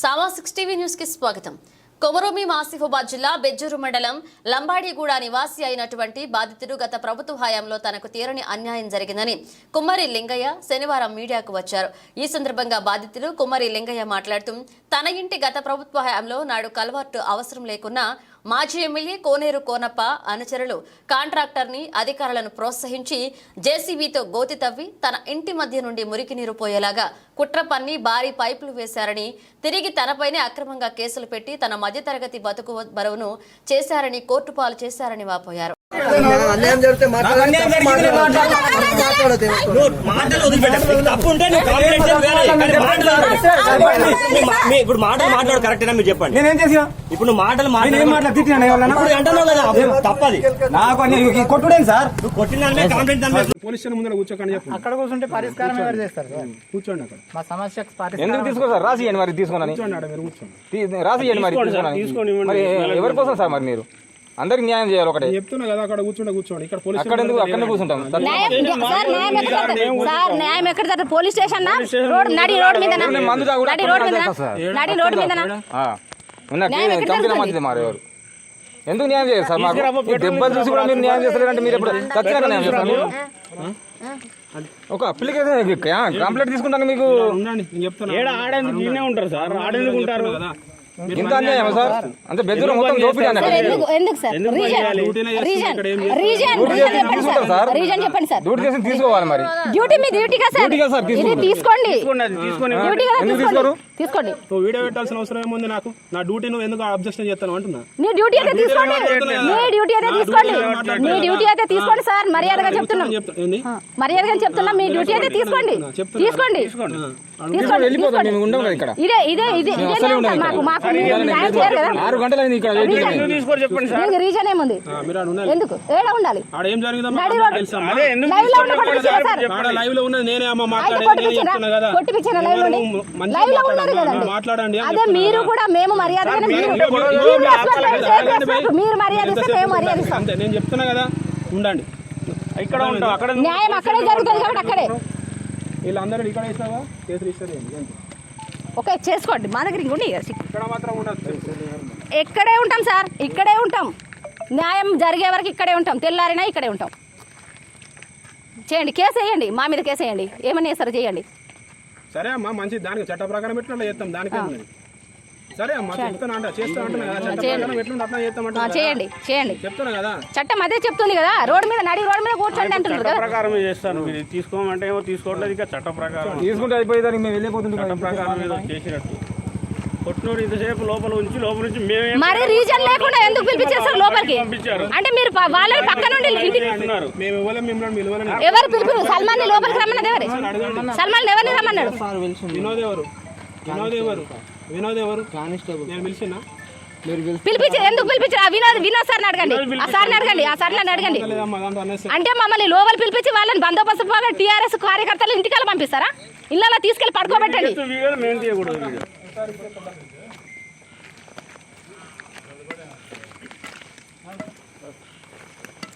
సావా six TV న్యూస్కి స్వాగతం. కొమరోమి ఆసిఫాబాద్ జిల్లా బెజ్జూరు మండలం లంబాడిగూడ నివాసి అయినటువంటి బాధితుడు గత ప్రభుత్వ హయాంలో తనకు తీరని అన్యాయం జరిగిందని కుమ్మరి లింగయ్య శనివారం మీడియాకు వచ్చారు. ఈ సందర్భంగా బాధితుడు కుమ్మరి లింగయ్య మాట్లాడుతూ తన ఇంటి గత ప్రభుత్వ హయాంలో నాడు కలవాటు అవసరం లేకున్నా మాజీ ఎమ్మెల్యే కోనేరు కోనప్ప అనుచరులు కాంట్రాక్టర్ని అధికారులను ప్రోత్సహించి జేసీబీతో గోతి తవ్వి తన ఇంటి మధ్య నుండి మురికి నీరు పోయేలాగా కుట్ర పన్ని భారీ పైపులు వేశారని తిరిగి తనపైనే అక్రమంగా కేసులు పెట్టి తన మధ్యతరగతి బతుకు బరువును చేశారని కోర్టు పాలు చేశారని వాపోయారు. అన్యాయం జరిగితే ఇప్పుడు మాటలు మాట్లాడు కరెక్టేనా మీరు చెప్పండి. నేనేం చేసిన? ఇప్పుడు నువ్వు మాటలు నేనేం మాట్లాడు. మాట్లా తిట్టినా తప్పది. నాకు కొట్టుడేం సార్? పోలీస్ స్టేషన్ ముందర కూర్చోకండి చెప్పు అక్కడ కూర్చుంటే పరిష్కారం ఎవరు చేస్తారు సార్? కూర్చోండి అక్కడ. మా సమస్యకు ఎందుకు తీసుకో సార్ రాసి ఇవ్వండి మరి కూర్చోండి. కూర్చోండి రాసి మరి తీసుకున్నాను మరి ఎవరి కోసం సార్ మరి మీరు? అందరికి న్యాయం చేయాలి ఒకటే. చెప్తున్నా కదా అక్కడ కూర్చోండి కూర్చోండి. ఇక్కడ పోలీస్ అక్కడ ఎందుకు? అక్కడనే కూర్చుంటాం. సార్ న్యాయం సార్ న్యాయం ఎక్కడ? సార్ న్యాయం ఎక్కడ జరుగుతుంది? పోలీస్ స్టేషన్ నా? రోడ్ నడి రోడ్ మీద నేను మందు తాగుడా నడి రోడ్ మీద సార్. నడి రోడ్ మీద న్యాయం ఎక్కడ చంపిన జరుగుతుంది? మంచిది మరి ఎవరు? ఎందుకు న్యాయం చేయరు సార్ మాకు? దెబ్బలు చూసి కూడా మీరు న్యాయం చేస్తారంటే మీరు ఎప్పుడు ఖచ్చితంగా న్యాయం చేస్తారు? మీరు? ఒక అప్లికేషన్ కంప్లైంట్ తీసుకుంటాను మీకు. ఉండండి ఈయనే ఉంటారు సార్. ఆడేందుకు ఉంటారు? కదా. ఇంత అన్యాయం సార్? అంటే బెదిరి మొత్తం దోపిడీ ఎందుకు ఎందుకు సార్? రీజన్ డ్యూటీనే చేస్తున్నా రీజన్ ఇక్కడ ఏం రీజన్ డ్యూటీ రీజన్ చేసి చెప్పండి తీసుకుంటారు సార్. సార్. రీజన్ చెప్పండి సార్. డ్యూటీ చేసి తీసుకోవాలి మరి. డ్యూటీ మీ డ్యూటీగా సార్? డ్యూటీగా సార్, ఇది. తీసుకోండి. తీసుకొని డ్యూటీ కదా తీసుకోండి. తీసుకోరు? తీసుకోండి. నువ్వు వీడియో పెట్టాల్సిన అవసరం ఏముంది నాకు? నా డ్యూటీ నువ్వు ఎందుకు అబ్జెక్షన్ చేస్తాను అంటున్నా. నీ డ్యూటీ అయితే తీసుకోండి. మీ డ్యూటీ అయితే తీసుకోండి. మీ డ్యూటీ అయితే తీసుకోండి సార్. మర్యాదగా చెప్తున్నాం. మర్యాదగా చెప్తున్నా. మీ డ్యూటీ అయితే తీసుకోండి. తీసుకోండి. తీసుకోండి. ఇదే ఇదే ఇదే. మాకు మాకు ఆరు ఇక్కడ. తీసుకొని చెప్పండి రీజన్ ఏముంది? ఎందుకు? ఏడ ఉండాలి. ఏం లైవ్లో ఉన్నది నేనే అమ్మ మాట్లాడండి. అదే మీరు. కూడా మేము మర్యాదగానే మీరు. చేయండి, మర్యాద ఇస్తే మేము మర్యాద ఇస్తాం. అంతే నేను చెప్తున్నా కదా. ఉండండి. ఇక్కడ ఉంటావు అక్కడ న్యాయం అక్కడే జరుగుతుంది కాబట్టి అక్కడే. వీళ్ళందరూ ఇక్కడ ఇస్తావా కేసులు ఇస్తారు ఏంటి? ఓకే చేసుకోండి. మా దగ్గర ఇంకొండి ఇక్కడ ఉంటాం సార్. ఇక్కడే ఉంటాం. న్యాయం జరిగే వరకు ఇక్కడే ఉంటాం. తెల్లారినా ఇక్కడే ఉంటాం. చేయండి. కేసు వేయండి. మా మీద కేసు వేయండి. ఏమని చేస్తారో చేయండి. సరే అమ్మా మంచి దానికి చట్ట ప్రకారం ఎట్లా చేస్తాం. దానికి సరే అమ్మా చెప్తాను అంట చేస్తా అంటున్నా కదా. చట్ట ప్రకారం ఎట్లుంటే అట్లా ఆ, చేస్తామంటా చేయండి చేయండి. చెప్తున్నా కదా. చట్టం అదే చెప్తుంది కదా రోడ్డు మీద నడి రోడ్డు మీద కూర్చోండి అంటున్నారు కదా. ప్రకారమే చేస్తాను ఇది తీసుకోమంటే ఏమో తీసుకోవట్లేదు ఇంకా చట్ట ప్రకారం. తీసుకుంటే అయిపోయేదానికి మేము వెళ్ళిపోతుంటాం ప్రకారం ఏదో చేసినట్టు. కొట్టినోడు ఇంతసేపు లోపల ఉంచి లోపల నుంచి మేమే మరి రీజన్ లేకుండా ఎందుకు పిలిపించేస్తారు లోపలికి? పంపించారు. అంటే మీరు ప- వాళ్ళని పక్క నుండి ఇంటికి అంటున్నారు మేము ఇవ్వలేం మిమ్మల్ని మీరు ఇవ్వలేని ఎవరు పిలిపిరు? సల్మాన్ని లోపలికి రమ్మన్నది ఎవరు? సల్మాన్ ఎవరిని రమ్మన్నాడు? వినోద్ ఎవరు? వినోద్ ఎవరు? వినోద్ ఎవరు? కానిస్టేబుల్ నేను పిలిచినా? పిలిపించి ఎందుకు పిలిపించారు ఆ వినోద్ వినోద్ సార్ని అడగండి. ఆ సార్ని అడగండి ఆ సార్ని అడగండి. అంటే మమ్మల్ని లోపల పిలిపించి వాళ్ళని బందోబస్తు పోగా టీఆర్ఎస్ కార్యకర్తలు ఇంటికల్లా పంపిస్తారా? ఇళ్ళలో తీసుకెళ్ళి పడుకోబెట్టండి.